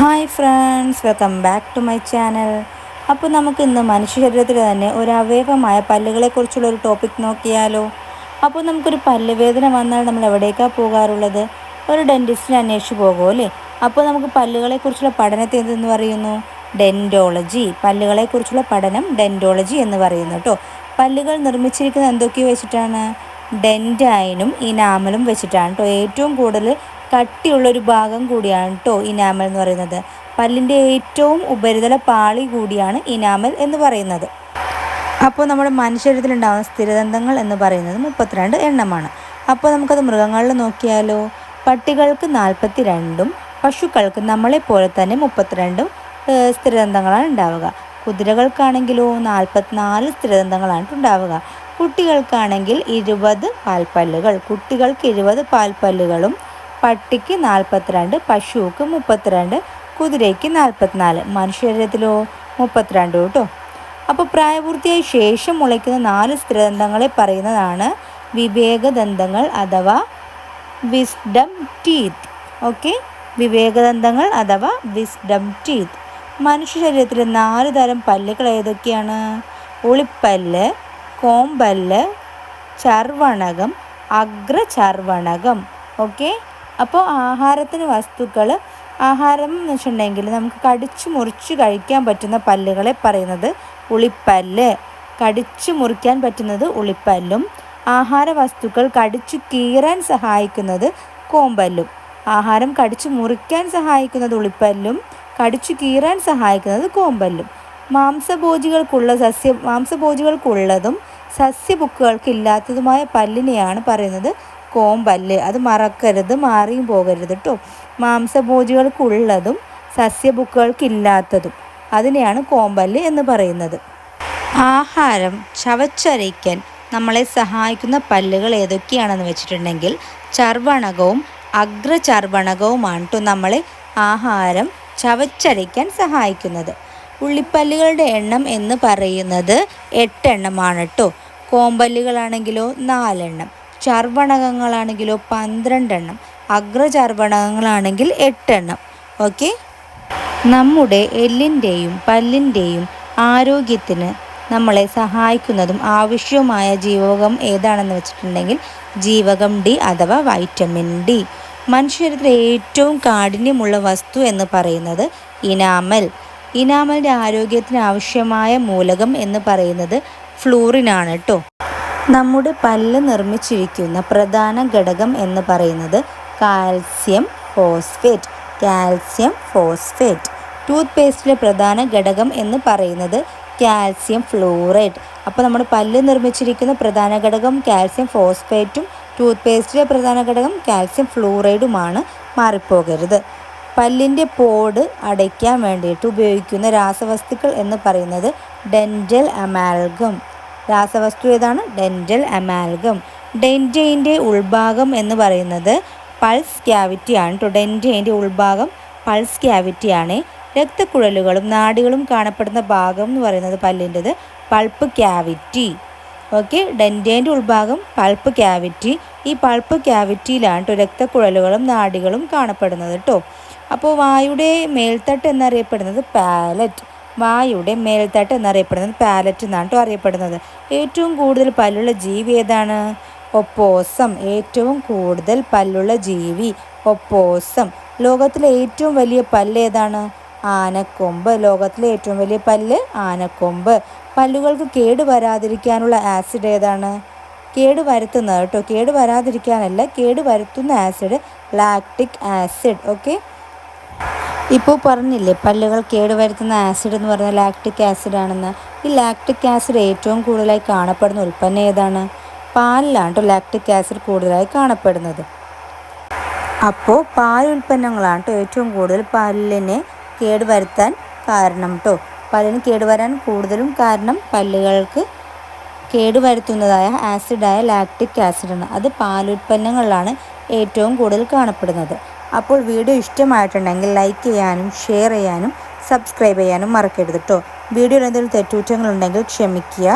Hi friends welcome back to my channel. അപ്പോൾ നമുക്ക് ഇന്ന് മനുഷ്യ ശരീരത്തിൽ തന്നെ ഒരു അവയവമായ പല്ലുകളെക്കുറിച്ചുള്ള ഒരു ടോപ്പിക് നോക്കിയാലോ? അപ്പോൾ നമുക്കൊരു പല്ലുവേദന വന്നാൽ നമ്മൾ എവിടേക്കാണ് പോകാറുള്ളത്? ഒരു ഡെന്റിസ്റ്റിനെ അന്വേഷിച്ച് പോകുമോ അല്ലേ? അപ്പോൾ നമുക്ക് പല്ലുകളെക്കുറിച്ചുള്ള പഠനത്തെ എന്തെന്ന് പറയുന്നു? ഡെന്റോളജി പല്ലുകളെക്കുറിച്ചുള്ള പഠനം ഡെന്റോളജി എന്ന് പറയുന്നു കേട്ടോ പല്ലുകൾ നിർമ്മിച്ചിരിക്കുന്നത് എന്തൊക്കെയോ വെച്ചിട്ടാണ്? ഡെന്റൈനും ഇനാമലും വെച്ചിട്ടാണ് കേട്ടോ ഏറ്റവും കൂടുതൽ കട്ടിയുള്ളൊരു ഭാഗം കൂടിയാണ് കേട്ടോ ഇനാമൽ എന്ന് പറയുന്നത്. പല്ലിന്റെ ഏറ്റവും ഉപരിതല പാളി കൂടിയാണ് ഇനാമൽ എന്ന് പറയുന്നത്. അപ്പോൾ നമ്മുടെ മനുഷ്യരത്തിലുണ്ടാകുന്ന സ്ഥിരദന്തങ്ങൾ എന്ന് പറയുന്നത് മുപ്പത്തിരണ്ട് എണ്ണമാണ്. അപ്പോൾ നമുക്കത് മൃഗങ്ങളിൽ നോക്കിയാലോ? പട്ടികൾക്ക് നാൽപ്പത്തി രണ്ടും പശുക്കൾക്ക് നമ്മളെപ്പോലെ തന്നെ മുപ്പത്തിരണ്ടും സ്ഥിരദന്തങ്ങളാണ് ഉണ്ടാവുക. കുതിരകൾക്കാണെങ്കിലോ നാൽപ്പത്തിനാല് സ്ഥിരദന്തങ്ങളാണ് ഉണ്ടാവുക. കുട്ടികൾക്കാണെങ്കിൽ ഇരുപത് പാൽപ്പല്ലുകൾ കുട്ടികൾക്ക് ഇരുപത് പാൽപ്പല്ലുകളും പട്ടിക്ക് നാൽപ്പത്തിരണ്ട് പശുവുക്ക് മുപ്പത്തിരണ്ട് കുതിരയ്ക്ക് നാൽപ്പത്തിനാല്. മനുഷ്യരത്തിലോ മുപ്പത്തിരണ്ട് കേട്ടോ. അപ്പോൾ പ്രായപൂർത്തിയായ ശേഷം മുളയ്ക്കുന്ന നാല് സ്ഥിരദന്തങ്ങളെ പറയുന്നതാണ് വിവേകദന്തങ്ങൾ അഥവാ വിസ്ഡം ടീത്ത്. ഓക്കെ? വിവേകദന്തങ്ങൾ അഥവാ വിസ്ഡം ടീത്ത്. മനുഷ്യ ശരീരത്തിലെ നാല് തരം പല്ലുകൾ ഏതൊക്കെയാണ്? ഉളിപ്പല്ല് കോമ്പല്ല് ചർവണകം അഗ്രചർവണകം ഓക്കെ? അപ്പോൾ ആഹാരത്തിന് വസ്തുക്കൾ ആഹാരം എന്ന് വെച്ചിട്ടുണ്ടെങ്കിൽ നമുക്ക് കടിച്ചു മുറിച്ച് കഴിക്കാൻ പറ്റുന്ന പല്ലുകളെ പറയുന്നത് ഉളിപ്പല്ല്. കടിച്ചു മുറിക്കാൻ പറ്റുന്നത് ഉളിപ്പല്ലും. ആഹാര വസ്തുക്കൾ കടിച്ചു കീറാൻ സഹായിക്കുന്നത് കോമ്പല്ലും. ആഹാരം കടിച്ചു മുറിക്കാൻ സഹായിക്കുന്നത് ഉളിപ്പല്ലും. കടിച്ചു കീറാൻ സഹായിക്കുന്നത് കോമ്പല്ലും. മാംസഭോജികൾക്കുള്ള സസ്യ മാംസഭോജികൾക്കുള്ളതും സസ്യബുക്കുകൾക്ക് ഇല്ലാത്തതുമായ പല്ലിനെയാണ് പറയുന്നത് കോമ്പല്ല്. അത് മറക്കരുത് മാറിയും പോകരുത് കേട്ടോ മാംസഭോജികൾക്കുള്ളതും സസ്യബുക്കുകൾക്കില്ലാത്തതും അതിനെയാണ് കോമ്പല്ല് എന്ന് പറയുന്നത്. ആഹാരം ചവച്ചരയ്ക്കാൻ നമ്മളെ സഹായിക്കുന്ന പല്ലുകൾ ഏതൊക്കെയാണെന്ന് വെച്ചിട്ടുണ്ടെങ്കിൽ ചർവണകവും അഗ്രചർവണകവുമാണ് കേട്ടോ നമ്മളെ ആഹാരം ചവച്ചരയ്ക്കാൻ സഹായിക്കുന്നത്. ഉള്ളിപ്പല്ലുകളുടെ എണ്ണം എന്ന് പറയുന്നത് എട്ടെണ്ണമാണ് കേട്ടോ കോമ്പല്ലുകളാണെങ്കിലോ നാലെണ്ണം. ചർവണകങ്ങളാണെങ്കിലോ പന്ത്രണ്ടെണ്ണം അഗ്രചർവണകങ്ങളാണെങ്കിൽ എട്ടെണ്ണം. ഓക്കെ? നമ്മുടെ എല്ലിന്റെയും പല്ലിന്റെയും ആരോഗ്യത്തിന് നമ്മളെ സഹായിക്കുന്നതും ആവശ്യവുമായ ജീവകം ഏതാണെന്ന് വെച്ചിട്ടുണ്ടെങ്കിൽ ജീവകം ഡി അഥവാ വൈറ്റമിൻ ഡി. മനുഷ്യരത്തിലെ ഏറ്റവും കാഠിന്യമുള്ള വസ്തു എന്ന് പറയുന്നത് ഇനാമൽ. ഇനാമലിന്റെ ആരോഗ്യത്തിന് ആവശ്യമായ മൂലകം എന്ന് പറയുന്നത് ഫ്ലൂറിനാണ് കേട്ടോ നമ്മുടെ പല്ല് നിർമ്മിച്ചിരിക്കുന്ന പ്രധാന ഘടകം എന്ന് പറയുന്നത് calcium phosphate. Calcium phosphate. Tooth പേസ്റ്റിലെ പ്രധാന ഘടകം എന്ന് പറയുന്നത് കാൽസ്യം ഫ്ലൂറൈഡ് അപ്പോൾ നമ്മുടെ പല്ല് നിർമ്മിച്ചിരിക്കുന്ന പ്രധാന ഘടകം കാൽസ്യം ഫോസ്ഫേറ്റും ടൂത്ത് പേസ്റ്റിലെ പ്രധാന ഘടകം കാൽസ്യം ഫ്ലൂറൈഡുമാണ് മാറിപ്പോകരുത്. പല്ലിന്റെ പോട് അടയ്ക്കാൻ വേണ്ടിയിട്ട് ഉപയോഗിക്കുന്ന രാസവസ്തുക്കൾ എന്ന് പറയുന്നത് ഡെന്റൽ അമാൽഗം. രാസവസ്തു ഏതാണ്? Dental amalgam. ഡെന്റയിന്റെ ഉൾഭാഗം എന്ന് പറയുന്നത് പൾസ് ക്യാവിറ്റിയാണ് കേട്ടോ ഡെന്റൈന്റെ ഉൾഭാഗം പൾസ് ക്യാവിറ്റിയാണ് രക്തക്കുഴലുകളും നാടികളും കാണപ്പെടുന്ന ഭാഗം എന്ന് പറയുന്നത് പല്ലിന്റെത് പൾപ്പ് ക്യാവിറ്റി. ഓക്കെ ഡെന്റേന്റെ ഉൾഭാഗം പൾപ്പ് ക്യാവിറ്റി. ഈ പൾപ്പ് ക്യാവിറ്റിയിലാണ് കേട്ടോ രക്തക്കുഴലുകളും നാടികളും കാണപ്പെടുന്നത് കേട്ടോ അപ്പോൾ വായുടെ മേൽത്തട്ട് എന്നറിയപ്പെടുന്നത് പാലറ്റ്. വായുടെ മേൽത്തട്ട് എന്നറിയപ്പെടുന്നത് പാലറ്റ് എന്നാണ് കേട്ടോ അറിയപ്പെടുന്നത്. ഏറ്റവും കൂടുതൽ പല്ലുള്ള ജീവി ഏതാണ്? ഒപ്പോസം. ഏറ്റവും കൂടുതൽ പല്ലുള്ള ജീവി ഒപ്പോസം. ലോകത്തിലെ ഏറ്റവും വലിയ പല്ല് ഏതാണ്? ആനക്കൊമ്പ്. ലോകത്തിലെ ഏറ്റവും വലിയ പല്ല് ആനക്കൊമ്പ്. പല്ലുകൾക്ക് കേട് വരാതിരിക്കാനുള്ള ആസിഡ് ഏതാണ്? കേട് വരുത്തുന്നത് കേട്ടോ കേട് വരാതിരിക്കാനല്ല കേട് വരുത്തുന്ന ആസിഡ് ലാക്റ്റിക് ആസിഡ്. ഓക്കെ? ഇപ്പോൾ പറഞ്ഞില്ലേ പല്ലുകൾ കേടുവരുത്തുന്ന ആസിഡ് എന്ന് പറഞ്ഞാൽ ലാക്ടിക് ആസിഡ് ആണെന്ന്. ഈ ലാക്ടിക് ആസിഡ് ഏറ്റവും കൂടുതലായി കാണപ്പെടുന്ന ഉൽപ്പന്നം ഏതാണ്? പാലിലാണ് ലാക്റ്റിക് ആസിഡ് കൂടുതലായി കാണപ്പെടുന്നത്. അപ്പോൾ പാൽ ഉൽപ്പന്നങ്ങളാണ് ഏറ്റവും കൂടുതൽ പല്ലിനെ കേടുവരുത്താൻ കാരണം കേട്ടോ പല്ലിന് കേടുവരാൻ കൂടുതലും കാരണം പല്ലുകൾക്ക് കേടുവരുത്തുന്നതായ ആസിഡായ ലാക്ടിക് ആസിഡാണ് അത് പാലുൽപ്പന്നങ്ങളിലാണ് ഏറ്റവും കൂടുതൽ കാണപ്പെടുന്നത്. അപ്പോൾ വീഡിയോ ഇഷ്ടമായിട്ടുണ്ടെങ്കിൽ ലൈക്ക് ചെയ്യാനും ഷെയർ ചെയ്യാനും സബ്സ്ക്രൈബ് ചെയ്യാനും മറക്കരുത് കേട്ടോ വീഡിയോയിൽ എന്തെങ്കിലും തെറ്റുകുറ്റങ്ങളുണ്ടെങ്കിൽ ക്ഷമിക്കുക.